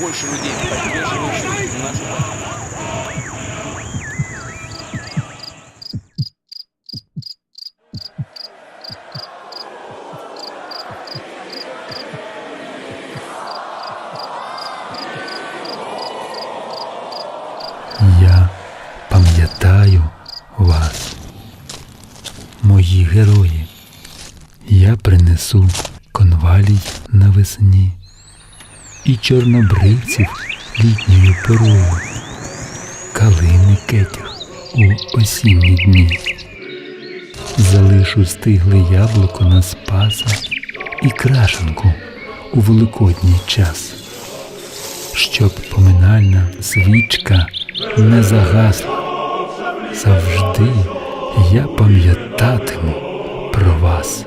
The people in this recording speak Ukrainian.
больше людей, поддерживающих нашу Я пам'ятаю вас, мої герої. Я принесу конвалій навесні і чорнобривців літньою порою, калини кетях у осінні дні. Залишу стигле яблуко на спаса і крашенку у великодній час щоб поминальна свічка не загасла. Завжди я пам'ятатиму про вас.